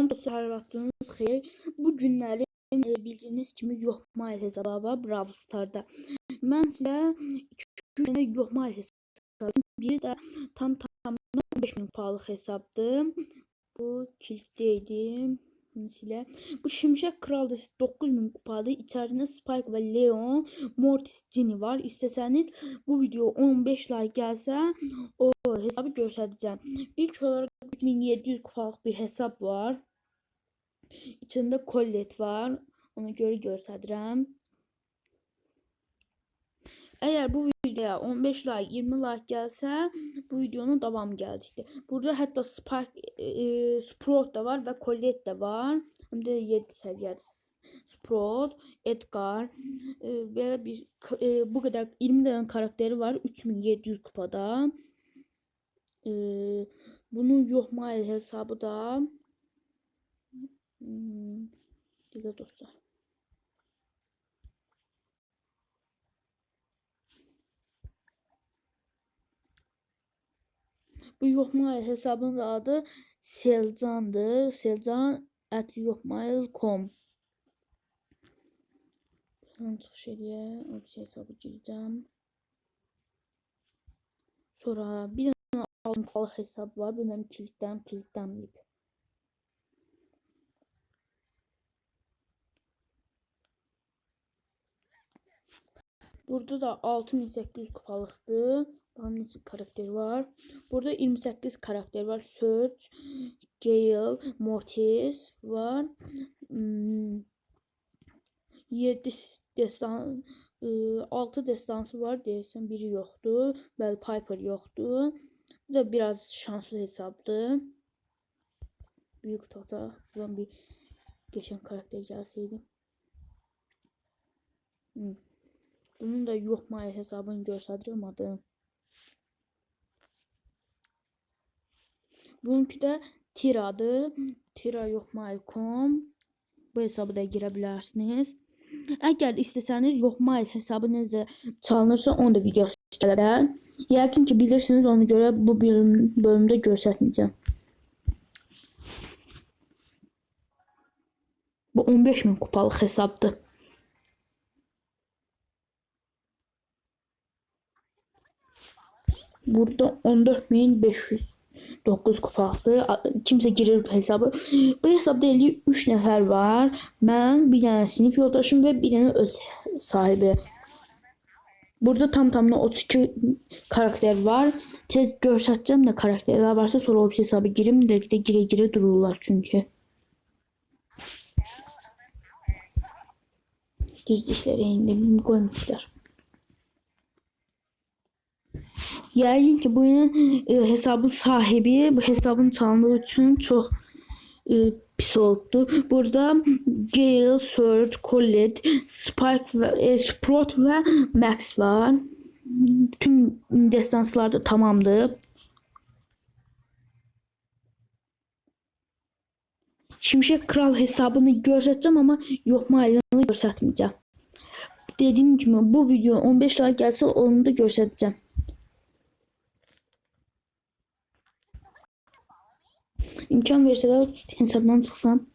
Salam dostlar, vaxtınız xeyir. Bu günləri e, bildiyiniz kimi Yoxmayl hesabı var Brawl Starda. Mən sizə 2 dənə Yoxmayl hesabı, biri də tam tamına 15 min puanlıq hesabdır. Bu kilitdeydi. Silə. Bu Şimşək Kral da 9000 kupadır. İçərisində Spike və Leon, Mortis, Ginny var. İstəsəniz bu video 15 like gəlsə o hesabı göstərəcəm. İlk olaraq 3700 kupalıq bir hesab var. İçində Colette var. Ona görə göstərirəm. Eğer bu videoya 15 like 20 like gelse bu videonun devamı gelecekti. Burada hatta Spark e, e, Sprout da var ve Colette de var. Hem de 7 seviyede Sprout, Edgar e, ve bir e, bu kadar 20 tane karakteri var. 3700 kupada. E, bunun yok mail hesabı da hmm, Dikkat dostlar. Bu Yoxmail hesabının adı Selcandır. Selcan at yoxmail.com Ben çıxış eləyə, o bir hesabı girəcəm. Sonra bir dənə aldım qalıq hesab var. Bu mənim kilitdən, Burada da 6800 kupalıqdır. Bakalım neçə karakteri var. Burada 28 karakter var. Search, Gale, Mortis var. Hmm, 7 destan 6 destansı var deyəsən biri yoxdur. Bəli Piper yoxdur. Bu da biraz şanslı hesabdır. Büyük tutacaq. Buradan bir geçen karakter gelseydi. Hmm. Bunun da yok maya hesabını göstərirəm adı. Bununki də Tira'dır. Tira yoxmail.com Bu hesabı da girə bilərsiniz. Əgər istəsəniz yoxmail hesabı necə çalınırsa onu da videosu bilər. Yəqin ki bilirsiniz ona görə bu bölüm, bölümdə göstərməyəcəm. Bu 15 min kupalıq hesabdır. Burada 14.509 kupalıqdır. Kimsə girir bu hesabı. Bu hesabda 53 nəfər var. Mən, bir dənə sinif yoldaşım və bir dənə öz sahibi. Burada tam tamına 32 karakter var. Tez göstərəcəm də karakterlər varsa sonra o hesabı girim. Direkt də girə-girə dururlar çünki. Girdikləri indi qoymuşlar. Yani ki bunun e, hesabın sahibi bu hesabın çalındığı için çok e, pis oldu. Burada Gale, Surge, Colette, Spike ve e, Sprout ve Max var. Tüm destanslar da tamamdı. Şimşek Kral hesabını göstereceğim ama yok mailini göstermeyeceğim. Dediğim gibi bu video 15 like gelse onu da göstereceğim. İmkan verseler hesaptan çıksam.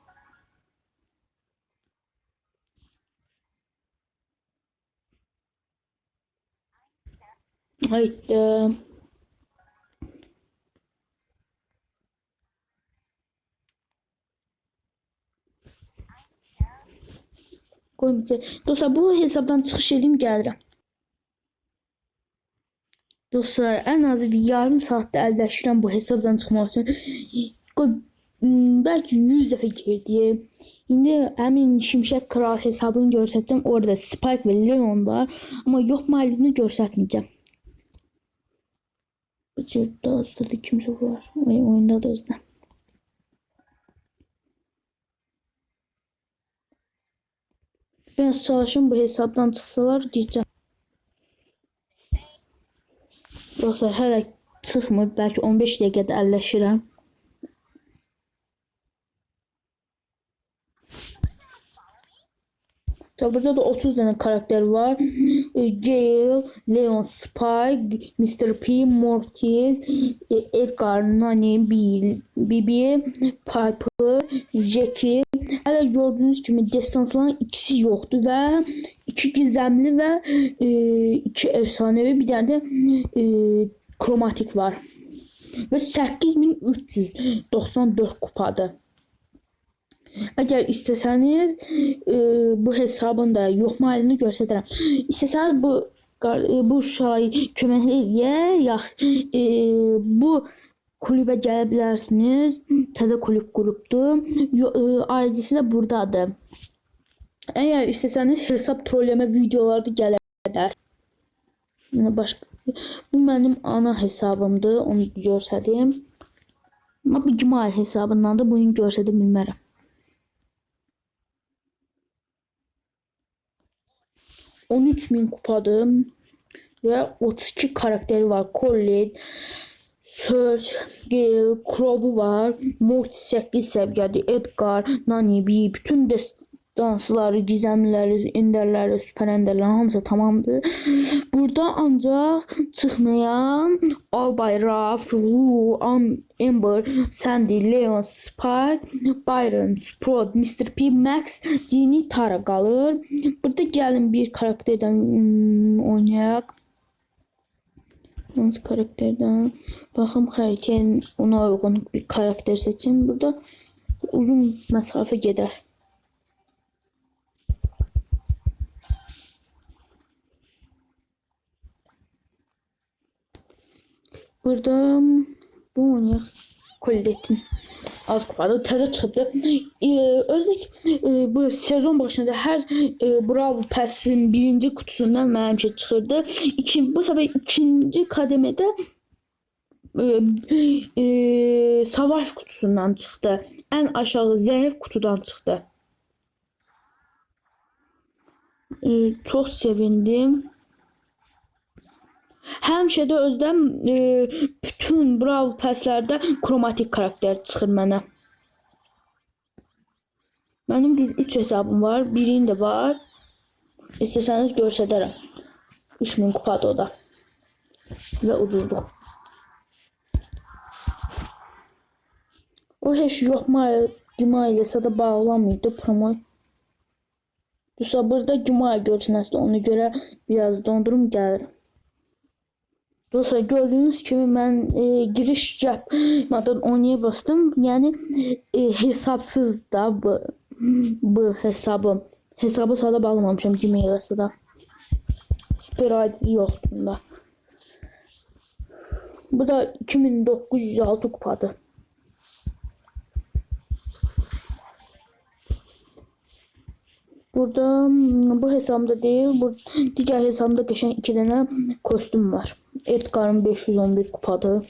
Haydi. Koymayacağım. Dostlar bu hesaptan çıxış edeyim gəlirəm. Dostlar en az bir yarım saatte əlləşirəm bu hesabdan çıxmaq üçün. Belki 100 dəfə girdim. İndi həmin Şimşək Kral hesabını göstərəcəm. Orada Spike və Leon var. Amma yox müəllimini göstərməyəcəm. Bu cübdə da kimsə var. Ay oyunda da özdə. Ben çalışım bu hesabdan çıxsalar girəcəm. Dostlar hələ çıxmır. Bəlkə 15 dəqiqədə əlləşirəm. Ya burada da 30 tane karakter var. E, Gale, Leon Spike, Mr. P, Mortis, e, Edgar, Nani, Bill, Bibi, Piper, Jackie. Hələ gördüyünüz kimi destansların ikisi yoxdur və iki gizemli və e, iki efsanevi bir dənə də e, kromatik var. Və 8394 kupadır. Əgər istəsəniz e, bu hesabın da yoxma halini göstərərəm. İstəsəniz bu e, bu şay kömək eləyə ya e, bu kulübə gələ bilərsiniz. Təzə kulüb qurubdur. Yo- E, ID'si də burdadır. Əgər istəsəniz hesab trolləmə videoları da gələ bilər. Başqa bu mənim ana hesabımdır. Onu göstərdim. Amma bu Gmail hesabından da bunu göstərə bilmərəm. On üç min kupadır ve 32 karakteri var. Colin, Search, Gale, Crow'u var. Morty 8 seviyede, Edgar, Nani, Bee, bütün destansları, gizemlileri, enderleri, süper enderleri hamısı tamamdır. Burada ancaq çıxmayan Albay Raf, Ru, Am, Amber, Sandy, Leon, Spike, Byron, Sprout, Mr. P, Max, Dini, Tara qalır. Burada gəlin bir karakterdən oynayaq. Hansı karakterdən? Baxım xəritənin ona uyğun bir karakter seçin. Burada uzun məsafə gedər. Burada bu oynayaq. Kollettin. Az kupada təzə çıxdı. E, özlük e, bu sezon başında hər e, Bravo Pass'in birinci kutusundan həmişə çıxırdı. İki, bu səfər ikinci kademede e, e, savaş kutusundan çıxdı. Ən aşağı zəif kutudan çıxdı. E, çox sevindim. Həmişə də özdən e, bütün Brawl Pass'lərdə kromatik karakter çıxır mənə. Mənim düz 3 hesabım var. Birinin də var. İstəsəniz göstərərəm. 3000 kupadır o da. Və ucuzluq. O heç yoxma Gima ilə sada bağlamıydı promo. Dursa burada Gima görünəsi ona görə biraz dondurum gəlir. Dostlar gördüğünüz kimi mən e, giriş yapmadan oynaya bastım. Yani e, hesapsız da bu, bu hesabım. Hesabı sada bağlamamışım Gmail'e da. Super ID yoktu bunda. Bu da 2906 kupadır. Burada bu hesabımda değil, bu diğer hesabımda geçen iki tane kostüm var. Edgar'ın 511 kupadı.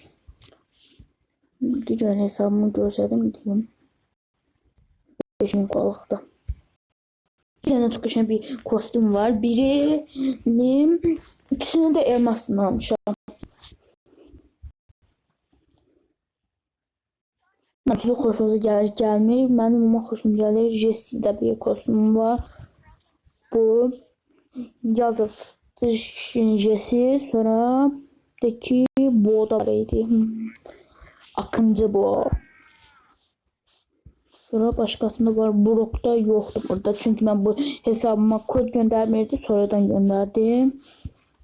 Diğer hesabımı görsədim diyeyim. 5000 kupalıqda. Bir tane çok geçen bir kostüm var. Birinin ikisini de elmasından almışam. Natürlich xoşunuza gəlir, gəlmir. Mənim amma xoşum gəlir. Jesse'də bir kostüm var. Bu yazıb Jesse sonra da ki bu da var idi. Hmm. Akıncı bu. Sonra başkasında var. Brock'da yoktu burada. Çünkü ben bu hesabıma kod göndermirdi. Sonradan gönderdim.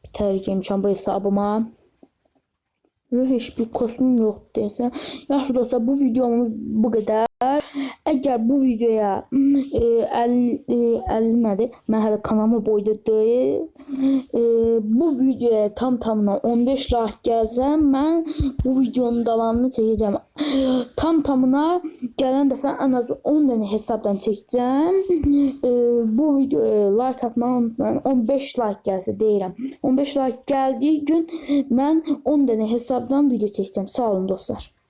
Biter girmişim bu hesabıma. Hiçbir kostüm yok dese. Yaxşı dostlar bu videomuz bu kadar. Eğer bu videoya e, 50, e, 50 nədir? Mən hələ kanalıma boyda. E, bu videoya tam tamına 15 like gəlsəm mən bu videonun davamını çəkəcəm. Tam tamına gələn dəfə ən az 10 dənə hesabdan çəkəcəm. E, bu videoya like atmayı unutmayın. 15 like gəlsə deyirəm. 15 like gəldiyi gün mən 10 dənə hesabdan video çəkəcəm. Sağ olun dostlar.